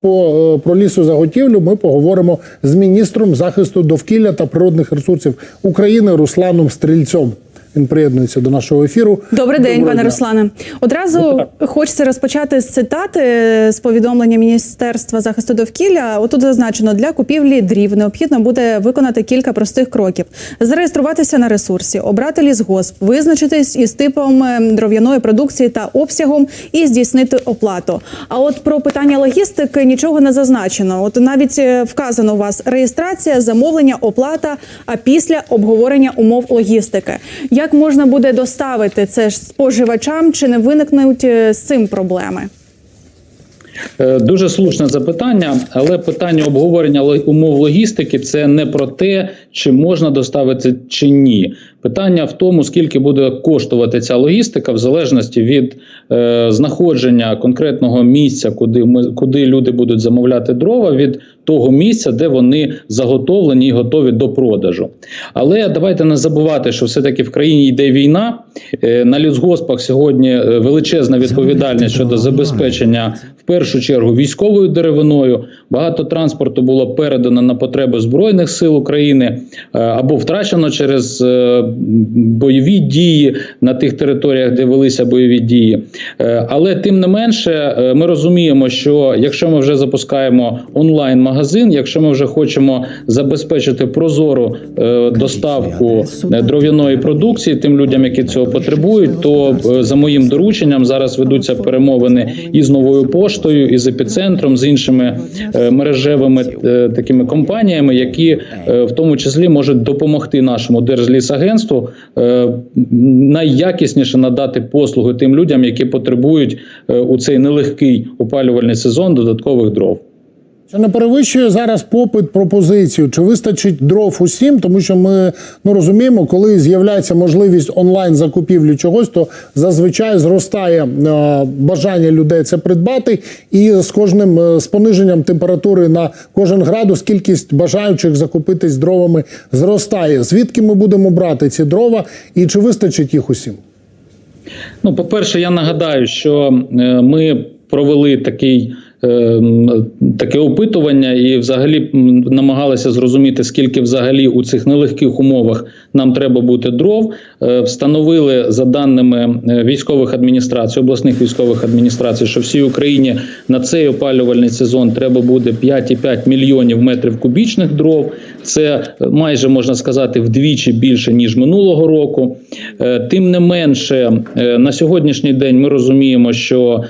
По е, про лісозаготівлю ми поговоримо з міністром захисту довкілля та природних ресурсів України Русланом Стрільцем. Він приєднується до нашого ефіру. Добрий день, Доброго пане дня. Руслане. Одразу хочеться розпочати з цитати з повідомлення Міністерства захисту довкілля. Отут зазначено для купівлі дрів необхідно буде виконати кілька простих кроків: зареєструватися на ресурсі, обрати лісгосп, визначитись із типом е, дров'яної продукції та обсягом і здійснити оплату. А от про питання логістики нічого не зазначено. От навіть е, вказано у вас реєстрація, замовлення, оплата, а після обговорення умов логістики. Як можна буде доставити це ж споживачам? Чи не виникнуть е, з цим проблеми? Е, Дуже слушне запитання, але питання обговорення умов логістики це не про те, чи можна доставити чи ні. Питання в тому, скільки буде коштувати ця логістика, в залежності від е, знаходження конкретного місця, куди ми куди люди будуть замовляти дрова, від того місця, де вони заготовлені і готові до продажу. Але давайте не забувати, що все-таки в країні йде війна. Е, На лісгоспах сьогодні е, величезна відповідальність щодо забезпечення в першу чергу військовою деревиною. Багато транспорту було передано на потреби збройних сил України е, або втрачено через е, бойові дії на тих територіях, де велися бойові дії. Е, Але тим не менше, ми розуміємо, що якщо ми вже запускаємо онлайн-магазин, якщо ми вже хочемо забезпечити прозору доставку дров'яної продукції тим людям, які цього потребують, то за моїм дорученням зараз ведуться перемовини і з новою поштою, і з епіцентром, з іншими мережевими е, такими компаніями, які е, в тому числі можуть допомогти нашому держлісагентству е, найякісніше надати послуги тим людям, які потребують е, у цей нелегкий опалювальний сезон додаткових дров. Чи не перевищує зараз попит пропозицію? Чи вистачить дров усім? Тому що ми ну розуміємо, коли з'являється можливість онлайн закупівлі чогось, то зазвичай зростає е, бажання людей це придбати, і з кожним е, з пониженням температури на кожен градус кількість бажаючих закупитись дровами зростає. Звідки ми будемо брати ці дрова, і чи вистачить їх усім? Ну, по-перше, я нагадаю, що е, ми провели такий. Е, м, Таке опитування, і взагалі намагалися зрозуміти, скільки взагалі у цих нелегких умовах нам треба бути дров. Е, Встановили за даними е, військових адміністрацій, обласних військових адміністрацій, що всій Україні на цей опалювальний сезон треба буде 5,5 мільйонів метрів кубічних дров. Це майже можна сказати вдвічі більше ніж минулого року. Е, Тим не менше, на сьогоднішній день ми розуміємо, що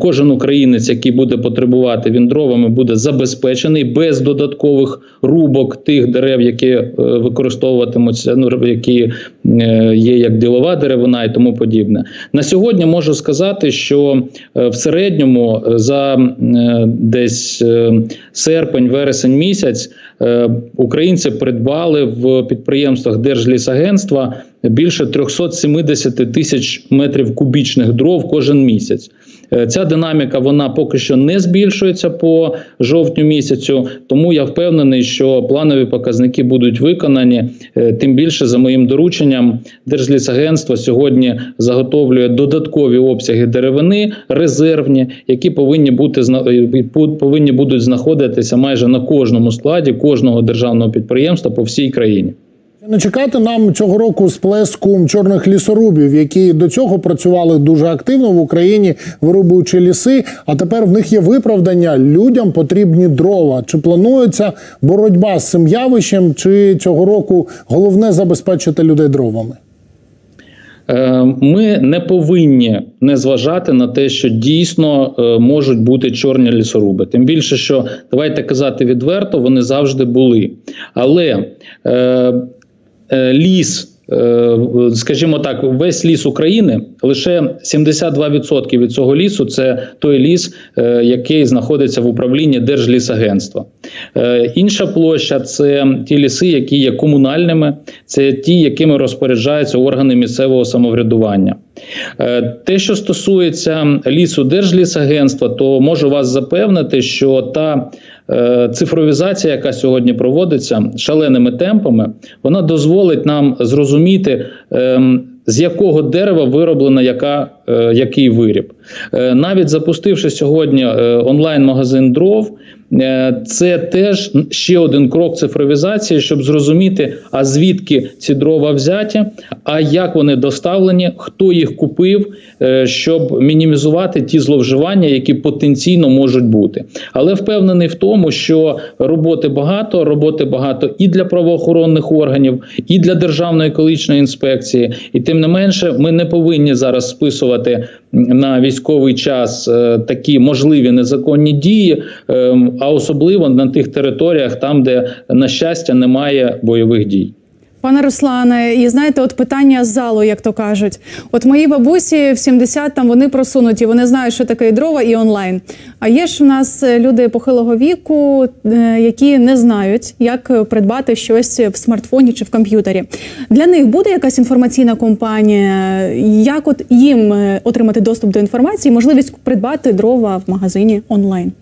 кожен українець, який буде потребувати він дровами, буде забезпечений без додаткових рубок тих дерев, які е, використовуватимуться, ну які е, є як ділова деревина і тому подібне. На сьогодні можу сказати, що е, в середньому е, за е, десь е, серпень, вересень місяць е, українці придбали в підприємствах Держлісагентства більше 370 тисяч метрів кубічних дров кожен місяць. Е, Ця динаміка вона поки що не збільшується по жовтню місяцю, тому я впевнений, що планові показники будуть виконані. Е, Тим більше за моїм дорученням Держлісагентство сьогодні заготовлює додаткові обсяги деревини, резервні, які повинні бути е, повинні будуть знаходитися майже на кожному складі кожного державного підприємства по всій країні. Не чекати нам цього року сплеску чорних лісорубів, які до цього працювали дуже активно в Україні, вирубуючи ліси. А тепер в них є виправдання. Людям потрібні дрова. Чи планується боротьба з цим явищем, чи цього року головне забезпечити людей дровами? Е, Ми не повинні не зважати на те, що дійсно е, можуть бути чорні лісоруби. Тим більше, що давайте казати відверто, вони завжди були. Але е, ліс. е, Скажімо так, весь ліс України лише 72% від цього лісу це той ліс, е, який знаходиться в управлінні Держлісагентства. Е, Інша площа це ті ліси, які є комунальними, це ті, якими розпоряджаються органи місцевого самоврядування. Е, Те, що стосується лісу Держлісагентства, то можу вас запевнити, що та е, цифровізація, яка сьогодні проводиться шаленими темпами, вона дозволить нам зрозуміти, ем, з якого дерева вироблена яка е, який виріб. Е, навіть запустивши сьогодні е, онлайн-магазин дров. Е, Це теж ще один крок цифровізації, щоб зрозуміти, а звідки ці дрова взяті, а як вони доставлені, хто їх купив, е, щоб мінімізувати ті зловживання, які потенційно можуть бути. Але впевнений в тому, що роботи багато, роботи багато і для правоохоронних органів, і для державної екологічної інспекції. І тим не менше, ми не повинні зараз списувати на військовий час е, такі можливі незаконні дії, е, а особливо на тих територіях, там, де на щастя немає бойових дій. Пане Руслане, і знаєте, от питання з залу, як то кажуть. От мої бабусі в 70 там вони просунуті, вони знають, що таке і дрова і онлайн. А є ж в нас е, люди похилого віку, е, які не знають, як придбати щось в смартфоні чи в комп'ютері. Для них буде якась інформаційна компанія, як от їм е, отримати доступ до інформації, можливість придбати дрова в магазині онлайн.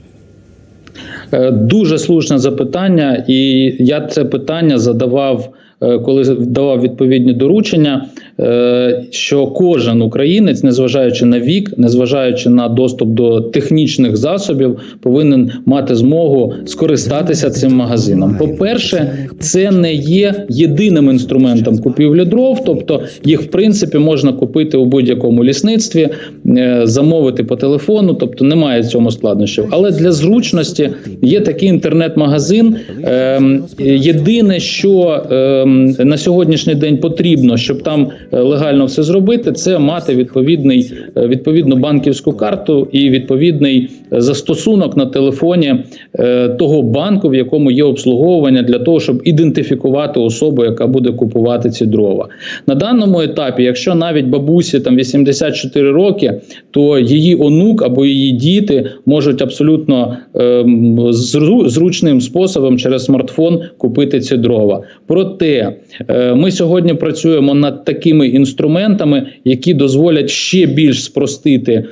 Дуже слушне запитання, і я це питання задавав, коли давав відповідні доручення. Е, Що кожен українець, незважаючи на вік, незважаючи на доступ до технічних засобів, повинен мати змогу скористатися цим магазином. По-перше, це не є єдиним інструментом купівлі дров, тобто їх в принципі можна купити у будь-якому лісництві, е, замовити по телефону, тобто немає в цьому складнощів. Але для зручності є такий інтернет-магазин. Ем, Єдине, що ем, на сьогоднішній день потрібно, щоб там легально все зробити, це мати відповідний е, відповідну банківську карту і відповідний е, застосунок на телефоні е, того банку, в якому є обслуговування, для того, щоб ідентифікувати особу, яка буде купувати ці дрова. На даному етапі, якщо навіть бабусі там 84 роки, то її онук або її діти можуть абсолютно ем, зручним способом через смартфон купити ці дрова. Проте е, ми сьогодні працюємо над такими інструментами, які дозволять ще більш спростити.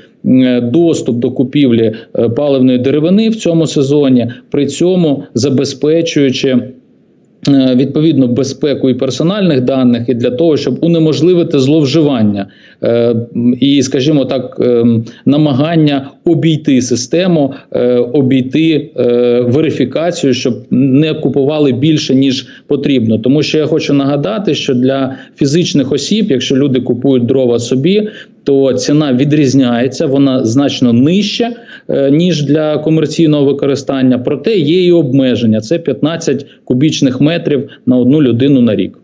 Доступ до купівлі е, паливної деревини в цьому сезоні, при цьому забезпечуючи е, відповідну безпеку і персональних даних, і для того, щоб унеможливити зловживання е, і, скажімо так, е, намагання обійти систему, обійти верифікацію, щоб не купували більше ніж потрібно. Тому що я хочу нагадати, що для фізичних осіб, якщо люди купують дрова собі. То ціна відрізняється, вона значно нижча е, ніж для комерційного використання. Проте є і обмеження: це 15 кубічних метрів на одну людину на рік.